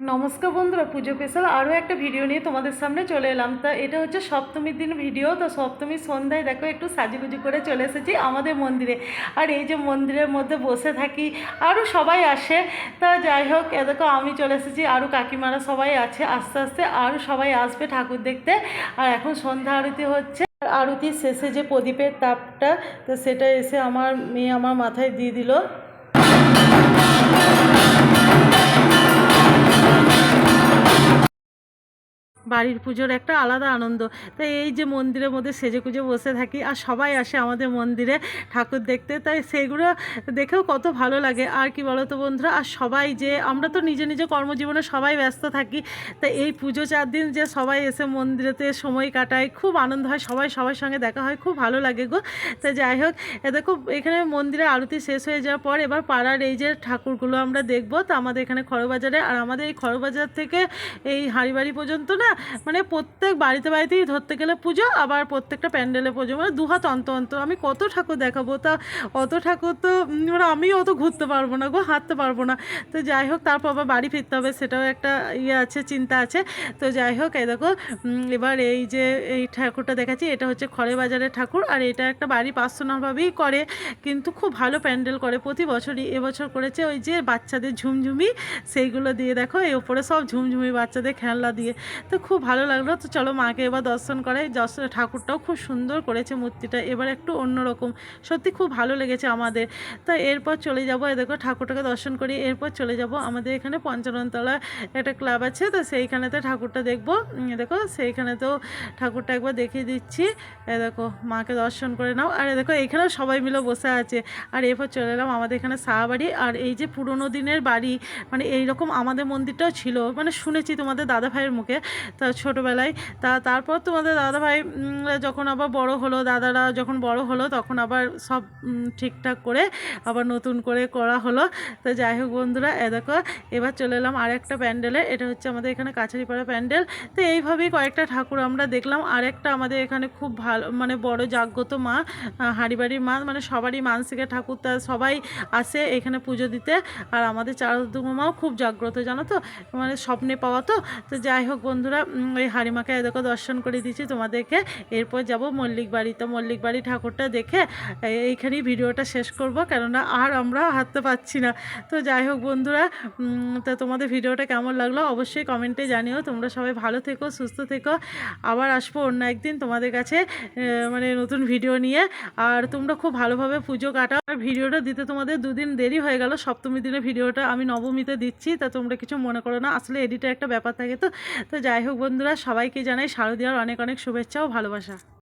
নমস্কার বন্ধুরা, পুজো স্পেশাল আরও একটা ভিডিও নিয়ে তোমাদের সামনে চলে এলাম। তা এটা হচ্ছে সপ্তমীর দিন ভিডিও তো সপ্তমীর সন্ধ্যায় দেখো একটু সাজুগুজু করে চলে এসেছি আমাদের মন্দিরে। আর এই যে মন্দিরের মধ্যে বসে থাকি, আরও সবাই আসে। তা যাই হোক, এ দেখো আমি চলে এসেছি, আরও কাকিমারা সবাই আছে, আস্তে আস্তে আরও সবাই আসবে ঠাকুর দেখতে। আর এখন সন্ধ্যা আরতি হচ্ছে। আর আরতির শেষে যে প্রদীপের তাপটা, তো সেটা এসে আমার মেয়ে আমার মাথায় দিয়ে দিল। বাড়ির পুজোর একটা আলাদা আনন্দ। তাই এই যে মন্দিরের মধ্যে সেজে কুজে বসে থাকি আর সবাই আসে আমাদের মন্দিরে ঠাকুর দেখতে, তাই সেগুলো দেখেও কত ভালো লাগে। আর কি বলো তো বন্ধুরা, আর সবাই যে, আমরা তো নিজে নিজে কর্মজীবনে সবাই ব্যস্ত থাকি, তাই এই পুজো চার দিন যে সবাই এসে মন্দিরেতে সময় কাটায়, খুব আনন্দ হয়, সবাই সবার সঙ্গে দেখা হয়, খুব ভালো লাগে গো। তো যাই হোক দেখো, এখানে মন্দিরে আরতি শেষ হয়ে যাওয়ার পর এবার পাড়ার এই যে ঠাকুরগুলো আমরা দেখব, তো আমাদের এখানে খড়বাজারে, আর আমাদের এই খড়বাজার থেকে এই হাঁড়িবাড়ি পর্যন্ত না মানে প্রত্যেক বাড়িতে বাড়িতেই ধরতে গেলে পুজো, আবার প্রত্যেকটা প্যান্ডেলে পুজো। মানে দুহাত অন্ত অন্ত আমি কত ঠাকুর দেখাবো, তা অত ঠাকুর তো মানে আমি অত ঘুরতে পারব না গো, হাঁটতে পারব না। তো যাই হোক, তারপর আবার বাড়ি ফিরতে হবে, সেটাও একটা ইয়ে আছে, চিন্তা আছে। তো যাই হোক, এই দেখো এবার এই যে এই ঠাকুরটা দেখাচ্ছি, এটা হচ্ছে খড়ে বাজারের ঠাকুর, আর এটা একটা বাড়ি পার্সোনালভাবেই করে, কিন্তু খুব ভালো প্যান্ডেল করে। প্রতি বছরই এবছর করেছে ওই যে বাচ্চাদের ঝুমঝুমি, সেইগুলো দিয়ে দেখো, এই ওপরে সব ঝুমঝুমি বাচ্চাদের খেলনা দিয়ে। তো খুব ভালো লাগল। তো চলো মাকে এবার দর্শন করে দর্শন ঠাকুরটাও খুব সুন্দর করেছে মূর্তিটা। এবার একটু অন্যরকম। সত্যি খুব ভালো লেগেছে আমাদের। তো এরপর চলে যাব। দেখো, ঠাকুরটাকে দর্শন করি। এরপর চলে যাব। আমাদের এখানে পঞ্চাননতলা একটা ক্লাব আছে। তো সেইখানেতে ঠাকুরটা দেখব। দেখো তো ঠাকুরটা একবার দেখিয়ে দিচ্ছি। এ দেখো, মাকে দর্শন করে নাও। আর এ দেখো, এখানেও সবাই মিলে বসে আছে। আর এরপর চলে এলাম আমাদের এখানে সাহাবাড়ি। আর এই যে পুরোনো দিনের বাড়ি মানে এইরকম আমাদের মন্দিরটাও ছিল। মানে শুনেছি তোমাদের দাদা ভাইয়ের মুখে। তা ছোটোবেলায়। তা তারপর তোমাদের দাদা ভাই যখন আবার বড় হলো, দাদারা যখন বড় হলো, তখন আবার সব ঠিকঠাক করে আবার নতুন করে করা হলো। তো যাই হোক বন্ধুরা, এ দেখো, এবার চলে এলাম আর একটা প্যান্ডেলে। এটা হচ্ছে আমাদের এখানে কাছারিপাড়া প্যান্ডেল। তো এইভাবেই কয়েকটা ঠাকুর আমরা দেখলাম। আর একটা আমাদের এখানে খুব ভালো মানে বড় জাগ্রত মা হাঁড়িবাড়ির মা মানে সবারই মানসিকের ঠাকুর। তা সবাই আসে এখানে পুজো দিতে। আর আমাদের চারদুমাও খুব জাগ্রত, জানো তো? মানে স্বপ্নে পাওয়া তো। তো যাই হোক বন্ধুরা ওই হাড়িমাকে দেখো দর্শন করে দিচ্ছি তোমাদেরকে। এরপর যাব মল্লিক বাড়ি। তো মল্লিক বাড়ি ঠাকুরটা দেখে এই- এইখানেই ভিডিওটা শেষ করব, কেননা আর আমরা হাঁটতে পারছি না। তো যাই হোক বন্ধুরা তো তোমাদের ভিডিওটা কেমন লাগল অবশ্যই কমেন্টে জানিও। তোমরা সবাই ভালো থেকো, সুস্থ থেকো। আবার আসব অন্য একদিন তোমাদের কাছে মানে নতুন ভিডিও নিয়ে। আর তোমরা খুব ভালোভাবে পুজো কাটাও। আর ভিডিওটা দিতে তোমাদের দুদিন দেরি হয়ে গেল। সপ্তমী দিনে ভিডিওটা আমি নবমীতে দিচ্ছি। তা তোমরা কিছু মনে করো না। আসলে এডিটের একটা ব্যাপার থাকে তো। তো যাই হোক বন্ধুরা সবাইকে জানাই শারদীয়ার অনেক অনেক শুভেচ্ছা ও ভালোবাসা।